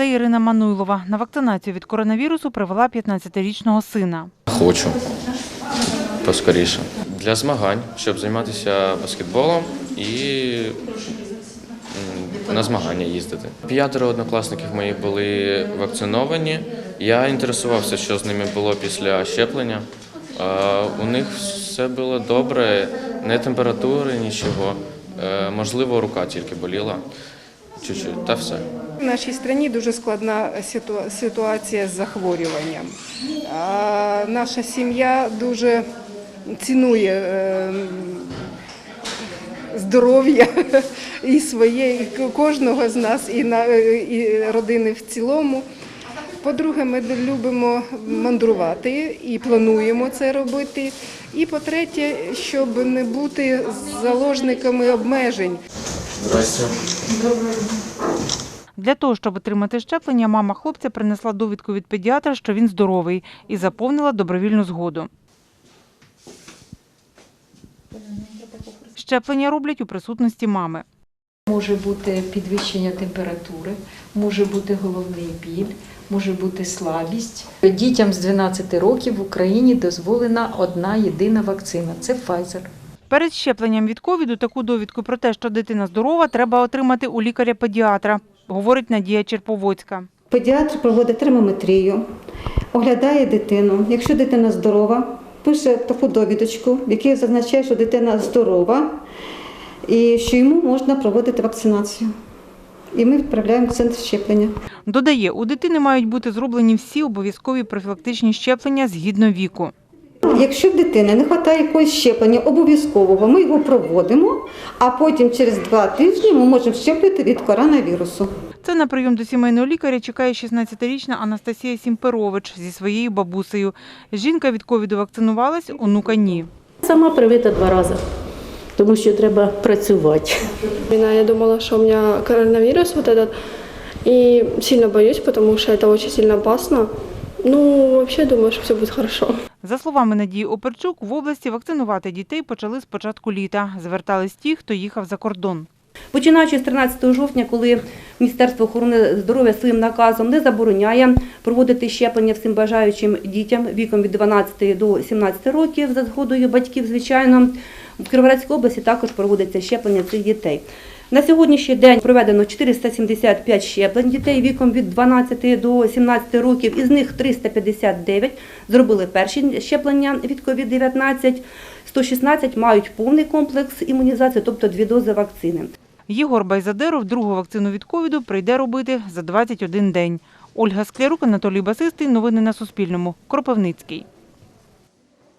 Це Ірина Мануйлова. На вакцинацію від коронавірусу привела 15-річного сина. Хочу поскоріше. Для змагань, щоб займатися баскетболом і на змагання їздити. П'ятеро однокласників моїх були вакциновані. Я інтересувався, що з ними було після щеплення. У них все було добре, не температури, нічого. Е, Можливо, рука тільки боліла. Чуть-чуть, та все. В нашій країні дуже складна ситуація з захворюванням. А наша сім'я дуже цінує е, здоров'я і своє, і кожного з нас, і, на, і родини в цілому. По-друге, ми любимо мандрувати і плануємо це робити. І по-третє, щоб не бути заложниками обмежень. Здрасте. Для того, щоб отримати щеплення, мама хлопця принесла довідку від педіатра, що він здоровий, і заповнила добровільну згоду. Щеплення роблять у присутності мами. Може бути підвищення температури, може бути головний біль, може бути слабість. Дітям з 12 років в Україні дозволена одна єдина вакцина це Pfizer. Перед щепленням від ковіду таку довідку про те, що дитина здорова, треба отримати у лікаря-педіатра, говорить Надія Черповоцька. Педіатр проводить термометрію, оглядає дитину. Якщо дитина здорова, пише таку довідочку, в якій зазначає, що дитина здорова і що йому можна проводити вакцинацію. І ми відправляємо в центр щеплення. Додає, у дитини мають бути зроблені всі обов'язкові профілактичні щеплення згідно віку. Якщо в дитини не вистачає якогось щеплення обов'язкового, ми його проводимо, а потім через два тижні ми можемо щеплювати від коронавірусу. Це на прийом до сімейного лікаря чекає 16-річна Анастасія Сімперович зі своєю бабусею. Жінка від ковіду вакцинувалась, онука ні. Сама привита два рази, тому що треба працювати. Я думала, что у меня коронавирус вот этот. И сильно боюсь, потому что это очень сильно опасно. Ну, вообще думаю, что все будет хорошо. За словами Надії Оперчук, в області вакцинувати дітей почали з початку літа. Звертались ті, хто їхав за кордон. Починаючи з 13 жовтня, коли Міністерство охорони здоров'я своїм наказом не забороняє проводити щеплення всім бажаючим дітям віком від 12 до 17 років за згодою батьків, звичайно, в Кіровоградській області також проводиться щеплення цих дітей. На сьогоднішній день проведено 475 щеплень дітей віком від 12 до 17 років, із них 359 зробили перші щеплення від COVID-19, 116 мають повний комплекс імунізації, тобто дві дози вакцини. Єгор Байзадеров другу вакцину від ковіду прийде робити за 21 день. Ольга Склярук, Анатолій Басистий. Новини на Суспільному. Кропивницький.